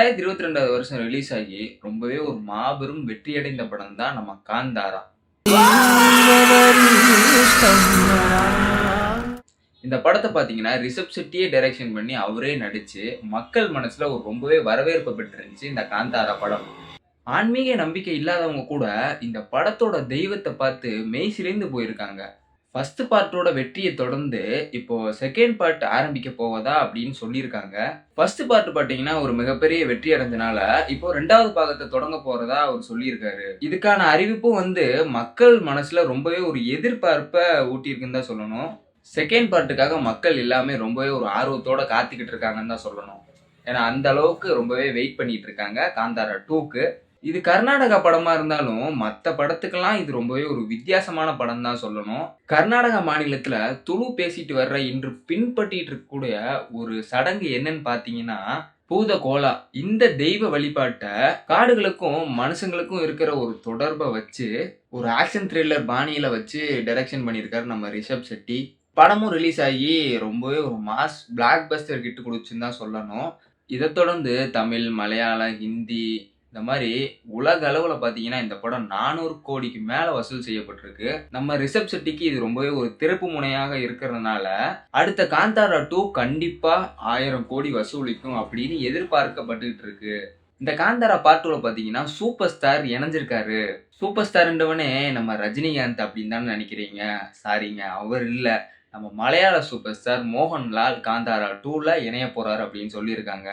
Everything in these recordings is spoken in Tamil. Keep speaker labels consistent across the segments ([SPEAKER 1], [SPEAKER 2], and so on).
[SPEAKER 1] ரெண்டாயிரத்தி இருபத்தி ரெண்டாவது வருஷம் ரிலீஸ் ஆகி ரொம்பவே ஒரு மாபெரும் வெற்றியடைந்த படம் தான் நம்ம காந்தாரா. இந்த படத்தை பார்த்தீங்கன்னா ரிஷப் செட்டியே டைரக்ஷன் பண்ணி அவரே நடிச்சு மக்கள் மனசுல ஒரு ரொம்பவே வரவேற்பு பெற்றிருந்துச்சு இந்த காந்தாரா படம். ஆன்மீக நம்பிக்கை இல்லாதவங்க கூட இந்த படத்தோட தெய்வத்தை பார்த்து மெய்சிலேந்து போயிருக்காங்க. ஃபஸ்ட்டு பார்ட்டோட வெற்றியை தொடர்ந்து இப்போ செகண்ட் பார்ட் ஆரம்பிக்க போவதா அப்படின்னு சொல்லியிருக்காங்க. ஃபர்ஸ்ட் பார்ட் பார்த்தீங்கன்னா ஒரு மிகப்பெரிய வெற்றி அடைஞ்சனால இப்போ ரெண்டாவது பாகத்தை தொடங்க போறதா அவர் சொல்லியிருக்காரு. இதுக்கான அறிவிப்பும் வந்து மக்கள் மனசுல ரொம்பவே ஒரு எதிர்பார்ப்பை ஊட்டியிருக்குன்னு தான் சொல்லணும். செகண்ட் பார்ட்டுக்காக மக்கள் எல்லாமே ரொம்பவே ஒரு ஆர்வத்தோட காத்துக்கிட்டு இருக்காங்கன்னு தான் சொல்லணும். ஏன்னா அந்த அளவுக்கு ரொம்பவே வெயிட் பண்ணிட்டு இருக்காங்க. காந்தாரா டூக்கு இது கர்நாடகா படமா இருந்தாலும் மற்ற படத்துக்கெல்லாம் இது ரொம்பவே ஒரு வித்தியாசமான படம் தான் சொல்லணும். கர்நாடகா மாநிலத்துல துளு பேசிட்டு வர்ற இன்று பின்பற்றிட்டு இருக்கக்கூடிய ஒரு சடங்கு என்னன்னு பாத்தீங்கன்னா பூத கோலா. இந்த தெய்வ வழிபாட்டை காடுகளுக்கும் மனுஷங்களுக்கும் இருக்கிற ஒரு தொடர்பை வச்சு ஒரு ஆக்ஷன் த்ரில்லர் பாணியில வச்சு டைரக்ஷன் பண்ணியிருக்காரு நம்ம ரிஷப் செட்டி படமும் ரிலீஸ் ஆகி ரொம்பவே ஒரு மாஸ் பிளாக் பஸ்டர் கிட்டு கொடுச்சுன்னு தான் சொல்லணும். இதை தொடர்ந்து தமிழ் மலையாளம் ஹிந்தி இந்த மாதிரி உலக அளவில் பார்த்தீங்கன்னா இந்த படம் நானூறு கோடிக்கு மேலே வசூல் செய்யப்பட்டிருக்கு. நம்ம ரிஷப் செட்டிக்கு இது ரொம்பவே ஒரு திறப்பு முனையாக இருக்கிறதுனால அடுத்த காந்தாரா டூ கண்டிப்பாக ஆயிரம் கோடி வசூலிக்கும் அப்படின்னு எதிர்பார்க்கப்பட்டுக்கிட்டு இருக்கு. இந்த காந்தாரா பார்ட்டில் பார்த்தீங்கன்னா சூப்பர் ஸ்டார் இணைஞ்சிருக்காரு. சூப்பர் ஸ்டார்ன்றவனே நம்ம ரஜினிகாந்த் அப்படின்னு தானே நினைக்கிறீங்க? சாரிங்க அவர் இல்லை. நம்ம மலையாள சூப்பர் ஸ்டார் மோகன்லால் காந்தாரா டூவில் இணைய போறாரு அப்படின்னு சொல்லியிருக்காங்க.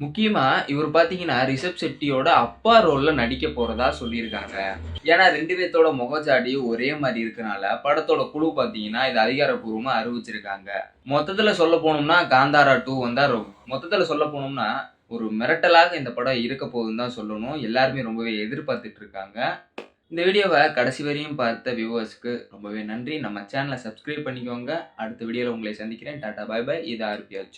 [SPEAKER 1] முக்கியமா இவர் பாத்தீங்கன்னா ரிஷப் செட்டியோட அப்பா ரோல்ல நடிக்க போறதா சொல்லியிருக்காங்க. ஏன்னா ரெண்டு பேர்த்தோட முகஜாடி ஒரே மாதிரி இருக்கனால படத்தோட குழு பாத்தீங்கன்னா இது அதிகாரப்பூர்வமா அறிவிச்சிருக்காங்க. மொத்தத்துல சொல்ல போனோம்னா காந்தாரா டூ வந்தா ரொ- மொத்தத்துல சொல்ல போனோம்னா ஒரு மிரட்டலாக இந்த படம் இருக்க போகுதுன்னு தான் சொல்லணும். எல்லாருமே ரொம்பவே எதிர்பார்த்துட்டு இருக்காங்க. இந்த வீடியோவை கடைசி வரையும் பார்த்த வியூவர்ஸ்க்கு ரொம்பவே நன்றி. நம்ம சேனலை சப்ஸ்கிரைப் பண்ணிக்கோங்க. அடுத்த வீடியோவில் உங்களை சந்திக்கிறேன். டாடா பாய் பை இது ஆர்பி